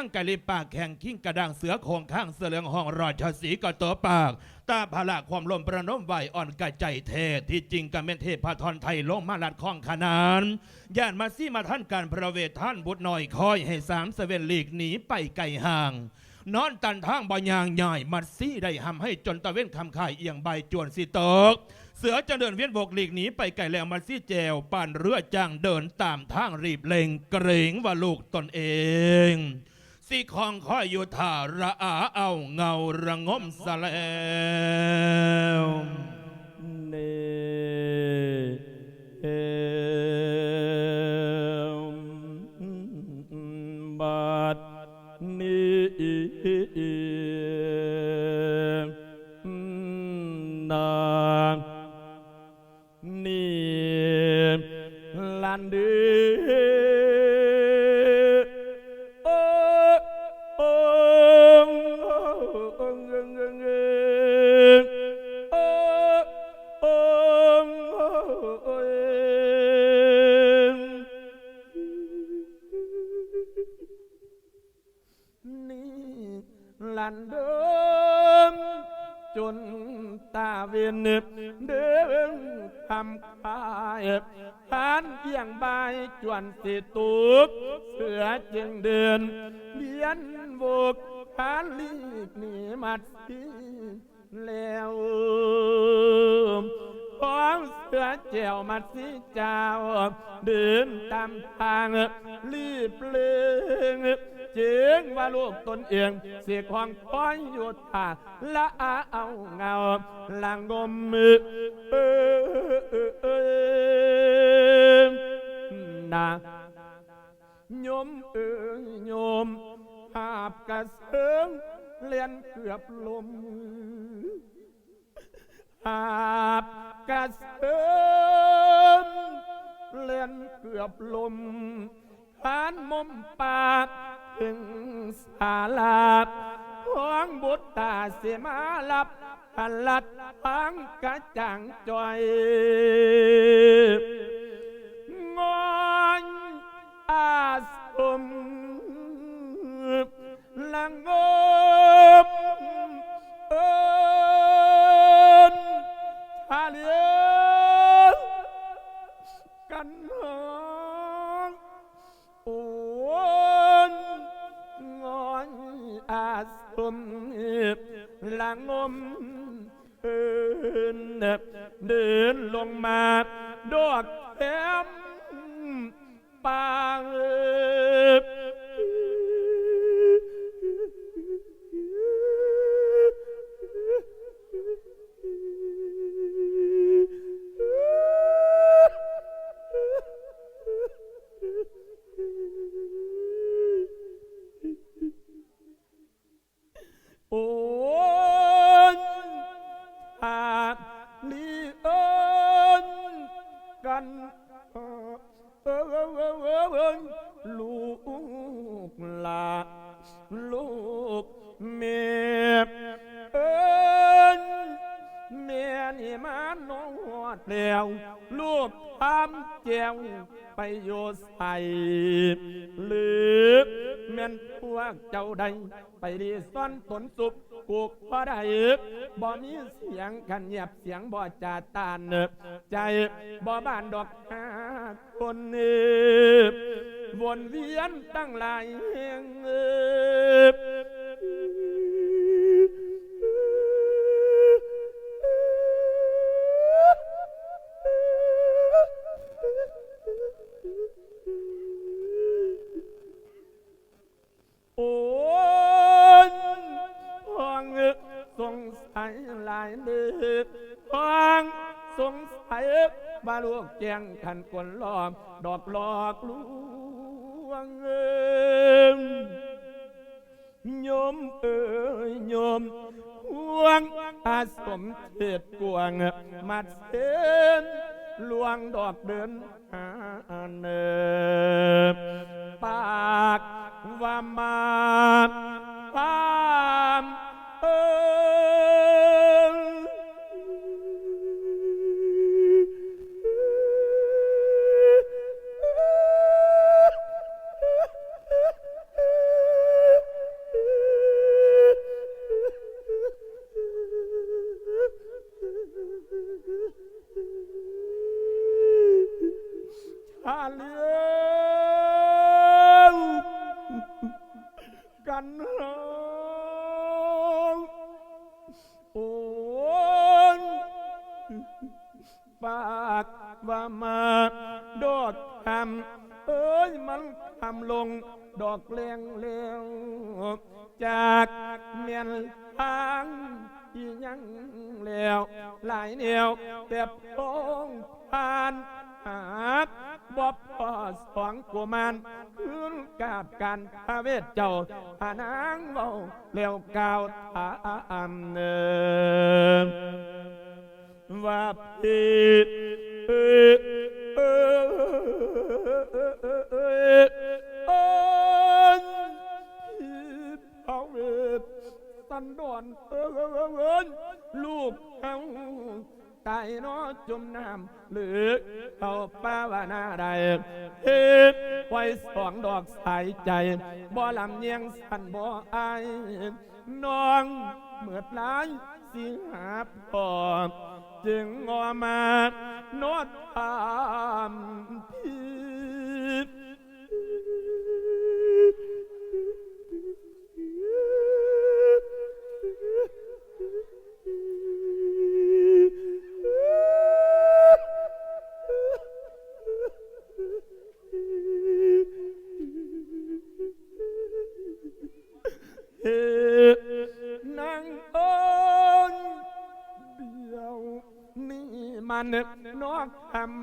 ข้างกะลิปากแข่งขิ้งกระดังเสือโคงข้างเสือเหลืองห้องราชสีกระตัวปาก ตาพละความลมประนมไหวอ่อนกะใจเทศที่จริงกัเป็นเทพพทรไทยลงมาลัดข้องขนานย่านมาซี่มาท่านการประเวทท่านบุตรหน่อยคอยให้สามเสเวนลีกหนีไปไกลห่างนอนตันทางบอยางใหญ่มัดซี่ได้ทำให้จนตะเว้นคำข่ายเอียงใบจวนสิตก เสือจะเดินเวียนบกหลีกหนีไปไกลแล้วมัดซี่แจวป่านเรือจ้างเดินตามทางรีบเล็งเกรงว่าลูกตนเอง สีคองคอยอยู่ท่าระอาเอาเงาระงมสะแล้วเนมบัดนี้นานี่ลันดื นเนเดินทำกายทานเอียงใบจวนสิตุกเสือจึงเดินเบียนโบกทานลีกหนีมัดสีแล้ว ของเสือเจียวมัดสีเจ้าเดินตามทางรีบเลืงจึงว่าลูกตนเองเสียความคอยอยู่ท่าละอาเอาเงาละงมมือเออเออเออนาโยมเอ้ยโยมภาพกระเซิงเลียนเกือบลม ภาพกระเซิมเลียนเกือบลมทานมมปากถึงสาลาของบุตรตาเสมาลับพัลัดพังกระจังจอย อกเต็มปางเอิบ อดแล้วลูกทำแจวไปโยใส่ลึกแม่นพวกเจ้าใดไปดีซ่อนตนสุบกูกบ่ได้บ่มีเสียงกันเงียบเสียงบ่จาตานเนบใจบ่บ้านดอกหาคนเนบวนเวียนตั้งหลายแห่งเอิบ อพองสงสัยว่าลูกแจงขันกลล้อม ดอกหลอกลวงเอิมโยมเอ้ยโยมห่วงอาสมเทศกวงมัดเส้นลวงดอกเดินหาเนบปากว่ามาตาม Hallelujah. ว่าผิดเออเออเออเออเออเออผิดเอาเวทสันดอนเออเออเออเออลูกเขาตายนอจมน้ำหรือเขาป้าวานาใดเฮ็ดไว้สองดอกสายใจบ่ลำเนียงสันบ่อาย น้องเหมือดล้ายสิงหาพอจึงงอมาโนดตามพี่ um,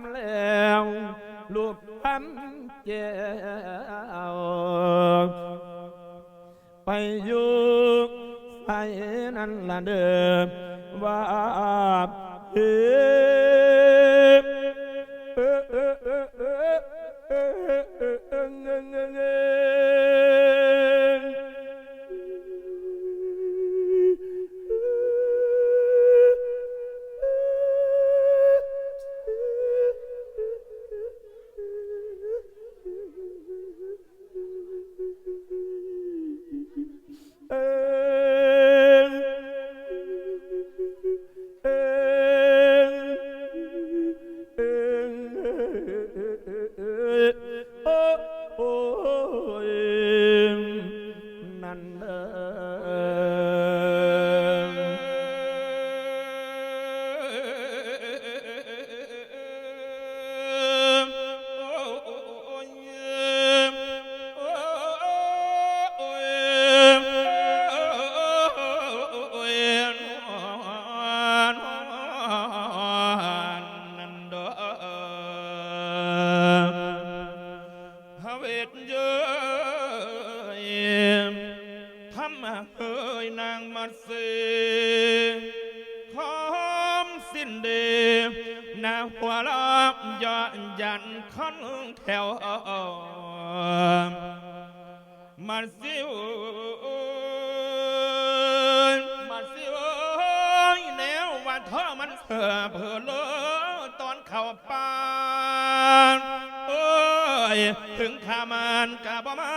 ามันกะบ่มา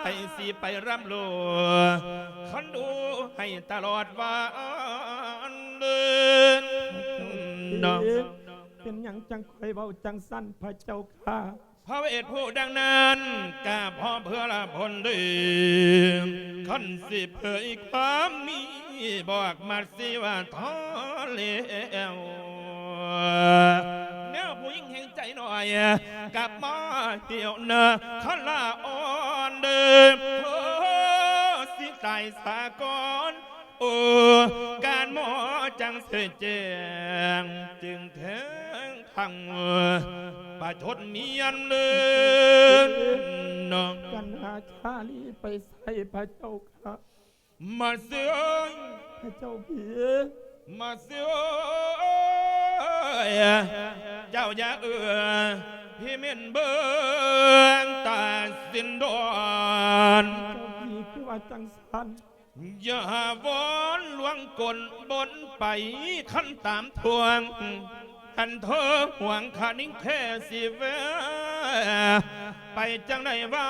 ไปสิไปร่ำรัวคันดูให้ตลอดวันเดินน้องเป็นหยังจังคอยเบาจังสั้นพระเจ้าค่ะพระเวทผู้ดังนั้นกาพ่อเพื่อละพลดื่มคันสิเผยความมีบอกมาสิว่าท้อเลว แนวผู้หญิงแห่งใจหน่อยกลับมาเที่ยวเนอขันลาอ่อนเดิมโอ้สิตายสากอนโอ้การหมอจังเสยแจงจึงแทงทางประชดเมียนเลินน้องกันหาชาลีไปใส่พระเจ้าค่ะมาเสียงพระเจ้าพี่มาเสียง เจ้าอย่าเอือพี่เม่นเบิ่งตาสินดอนเจ้าพี่คือว่าจังสันอย่าวอนลวงกลบนไปขันตามทวงขันเธอห่วงขานิ่งแค่สิเวไปจังไดว่า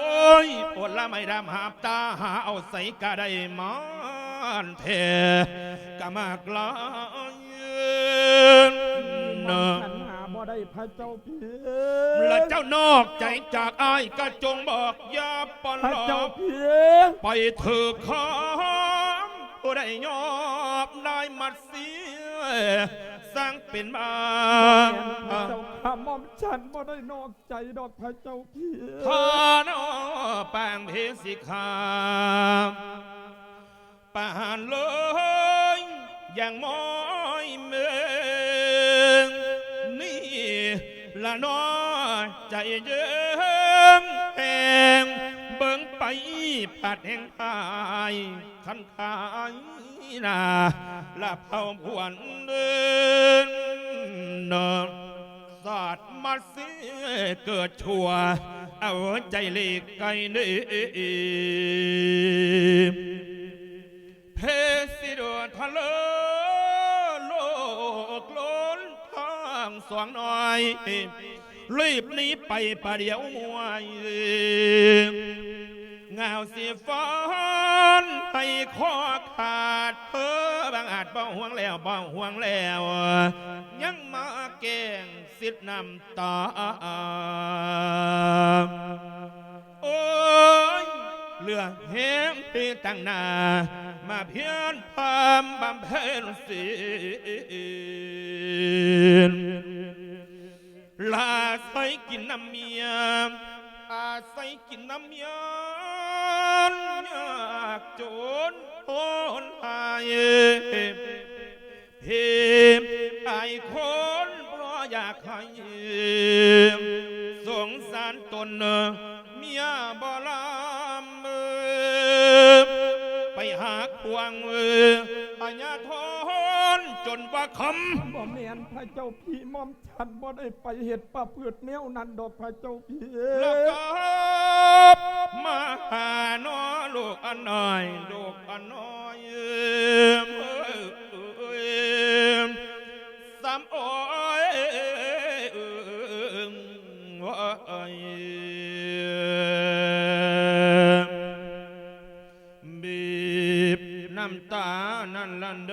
โอ้ยปวดละไม่ดำหาบตาหาเอาใส่กะได้หมอนเทกะมากลาย นอฉันหาบ่ได้พระเจ้าเพียงและเจ้านอกใจจากอ้ายก็จงบอกยาปลบพระเจ้าเพียงไปเถอะขามได้ยอบได้มัดเสียสร้างเป็นบ้าพระเจ้าข้ามอมฉันบ่ได้นอกใจดอกพระเจ้าเพี่ทานอแปางเพสิกาป่านเลยอย่างม้อยเมื่อ ละน้อยใจเยิ้มแหงเบิ่งไปปัดแห่งตายขันขายนาละเผาผวนเดินนอนสาดมาเสียเกิดชัว เอาใจเล็กไกลนี่เพสิโดทะเล ของน้อยรีบหนีไปประเดี๋ยวมวยเงาสีฟ้อนไปคอขาดเพ้อบางอาจบ้องห่วงแล้วบ้องห่วงแล้ว ยังมาเก่งสิทธนำต่อโอ้ยเลือเฮงพี่ตั้งนา มาเพียนพามบำเพ็ญศีล ใส่กินน้ำเมียอาศัยกินน้ำเมียยากจนทนหายเพีมไอคนเพราะอยากให้สงสารตนเมียบ่ลามไปหาควงเออญาทอ นว่าคบ่แม่นพระเจ้าพี่มอมฉันบ่ได้ไปเห็ดประพฤติแนวนั้นดอกพระเจ้าพี่แล้วก็มาหาน้อลูกอันน้อยลูกอันน้อยเอิ่มสามอ้ยเอิ่มโอ้ย บีบน้ำตานั่นลันเด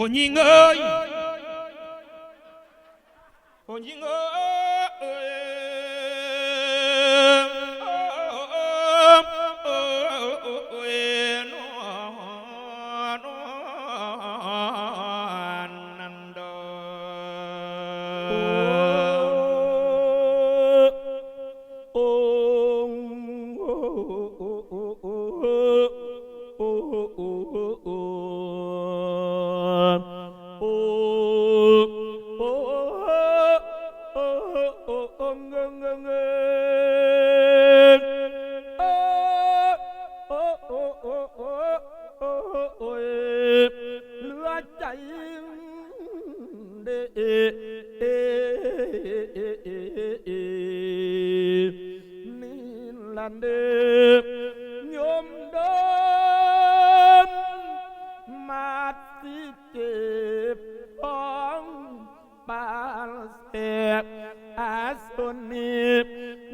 คนยิงเอ้ยคนยิงเอ้ยโอ้โอ้โอ้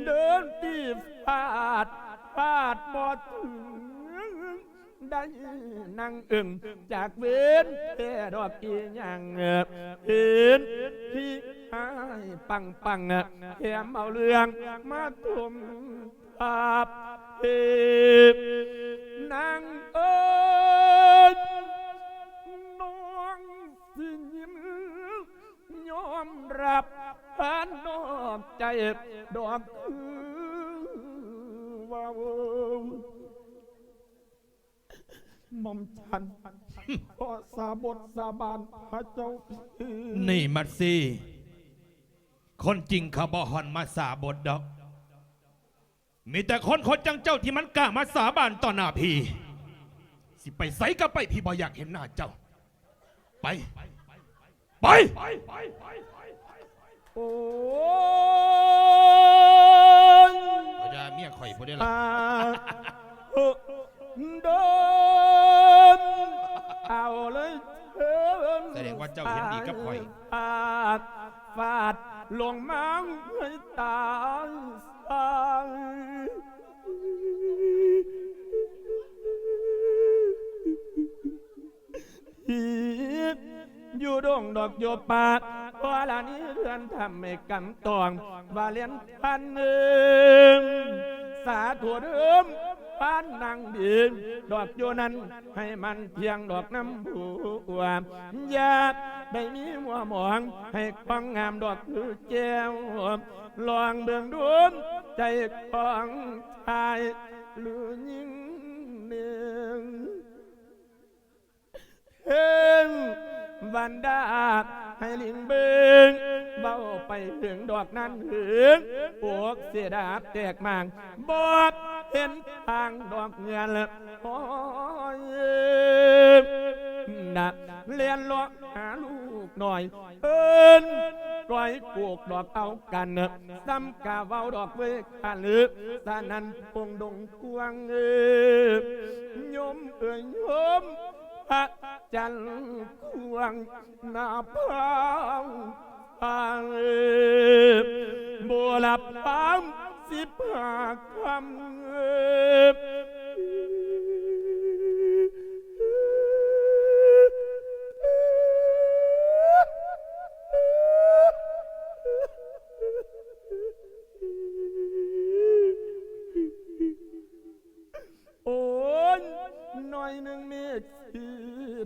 เดินที่ฟาดฟาดบอถึงได้นั่งอึ่งจากเวนแค่ดอกอีหยังเห็นพี่อายปังปังแถมเอาเรื่องมาทุ่มภาพเห็นนางเอิ ยอมรับผ่านนอกใจดอกคือว่าหม่อมฉันก็สาบทสาบานพระเจ้าพี่นี่มัดซี่ คนจริงเขาบอหอนมาสาบทดอก มีแต่คนคนจังเจ้าที่มันกล้ามาสาบานต่อหน้าพี่ สิไปใสก็ไปพี่บออยากเห็นหน้าเจ้า ไป ไป โอ้ยพยาเมียข่อยพูดได้ละ อาเอ่อเดินเอาเลยเถินแสดงว่าเจ้าเห็นดีกับข่อยฟาดฟาดลงมังให้ตายสาย อยู่ดงดอกโยปากพอละนี้เรือนทำไม่กำตองวาเลียนพันหนึ่งสาถั่วเดิมบ้านนางดินดอกโยนั้น ให้มันเพียงดอกน้ำผัวยากได้มีมัวหมอง ให้ฟังงามดอกคือแก้วลองเบืองดวงใจของชายหรือยิ่งหนึ่งเฮง วันดาบให้ลิงเบิงเบาไปถึงดอกนั้นถึงพวกเสียดาบแตกมางบอกเห็นทางดอกเงินละโอ้ยนะเลียนลอกหาลูกหน่อยเอินปล่อยปลูกดอกเอากันเนอะซ้ำกาเว้าดอกเวกขันลึกสานันปงดงกวางเอยมเอ้ยยม พระจันทร์ควงนาพังพางบัวลับปั๊มสิบห้าคำ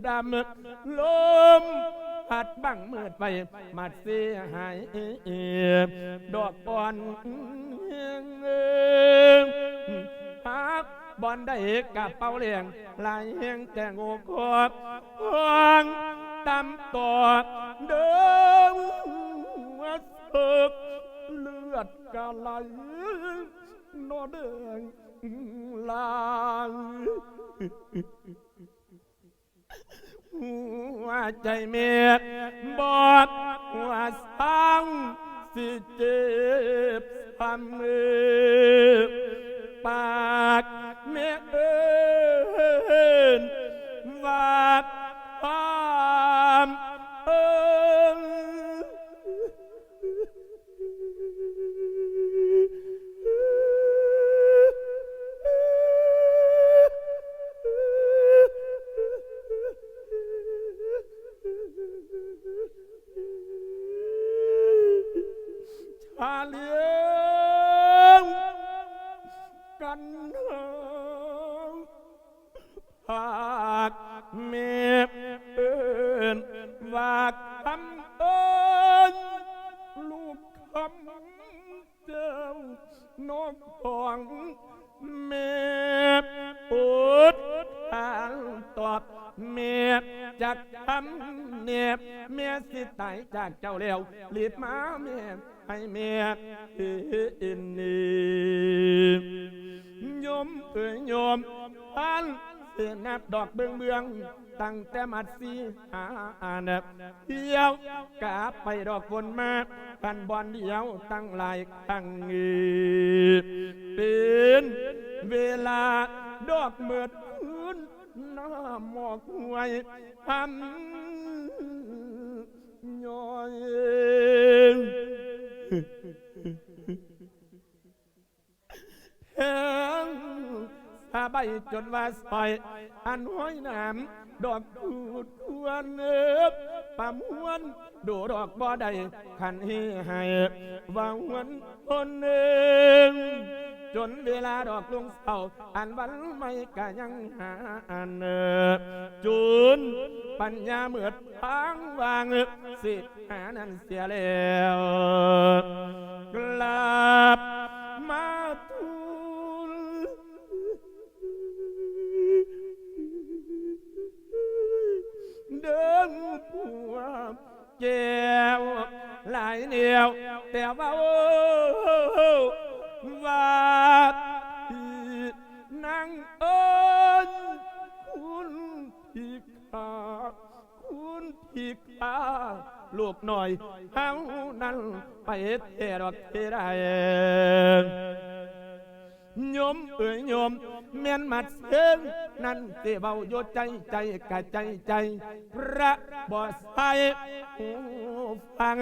ดำลมพัดบังมืดไปมาดเสียหายดอกบอนเฮียงฮักบอนได้กับเป้าเลียงลายเฮียงแต่งูกบห้องตำตอกเดิมวัดเอิกเลือดกะไหลนอเดิงลาง หัวใจเมียบอดหัวสังสิเจ็บพามมือปากเมียเอินวาด อบเมียจากคำเนียบเมียสิตายจากเจ้าเลี้ยวรีบมาเมียให้เมียอินนีโยมเอ้ยยมท่านเสือนับดอกเบืองเบืองตั้งแต่มัดสีหาอานับเดียวกาไปดอกบนมากันบอลเดียวตั้งลายตั้งเงีเป็นเวลาดอกเมือดพื้น น้าหมอกไว้ทำย้อยแหงสาใบจนว่าซอย อันห้อยน้ำดอกคูดควรเอิบปามวนดูดอกบ่ได้ขันให้ให้ว่าหวนคนหนึ่ง จนเวลาดอกลงเศร้าอันวันไม่กะยังหาอันเนจุนปัญญาเมือดพังวางสิหานั้นเสียแล้วกลับมาทูลเดินผัวแก้วหลายเหนียวแต่ว่าโอ้ ว่าพี่นั่งเอิญคุณพี่ขาคุณพี่ขาลูกหน่อยเฮานั้นไปเทดอกเทได้โยมเอ้ยโยมเมียนมัดเสียงนั่นเตเบาโยใจใจกะใจใจ พระบ่ใส่หูฟัง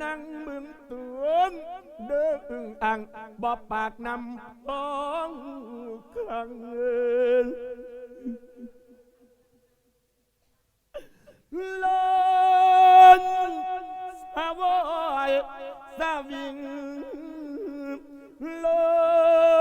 นั่งมึงตัว เด้องอังบ่ปากนำบ้องครั้งลนสาวอยสาวิงลน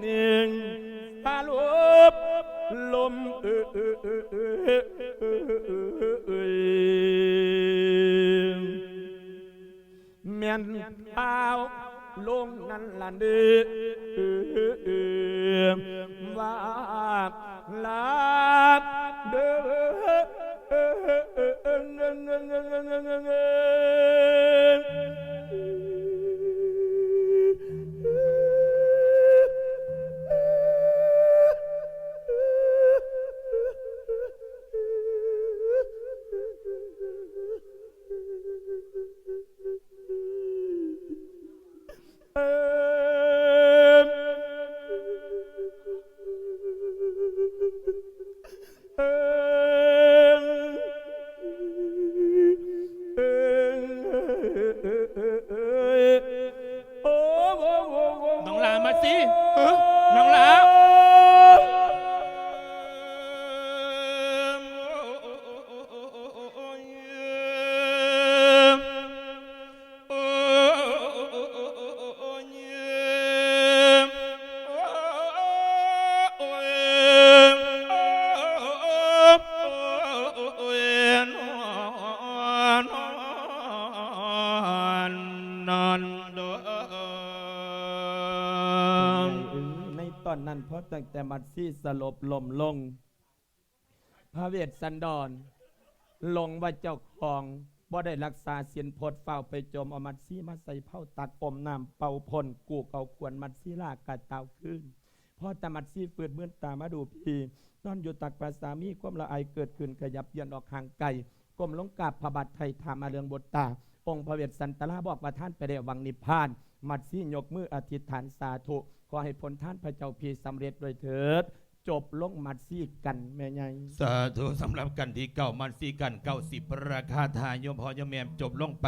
หนึ่งสาลบลมเออเออเออเออเออเออเมียนเท้าลงนั่นละเดือว่าลาเด้อ ในตอนนั้นเพราะตั้งแต่มัดซี่สลบลมลง พระเวสสันดร ลงว่าเจ้าของบ่ได้รักษาเสียนพดเฝ้าไปจมเอามัดซี่มาใส่เผาตักอมน้ำเป่าพ่นกูกเอาขวนมัดซี่ลากกาเตาขึ้นพอตามัดซี่เปิดเมื่อนตามาดูพีนอนอยู่ตักปราสามีความละอายเกิดขึ้นขยับเยือนออกห่างไกลก้มลงกราบพระบาทไทยถามมาเรืองบทตา องค์พระเวสสันตราบอกว่าท่านไปได้วังนิพพาน มัดซี่ยกมืออธิษฐานสาธุ ขอให้ผลท่านพระเจ้าพีสำเร็จโดยเถิด จบลงมัดซี่กันแม่ใหญ่สาธุสำหรับกันที่เก่ามัดซีกันเก้าสิบราคาทานโยมพอยมแมมจบลงไป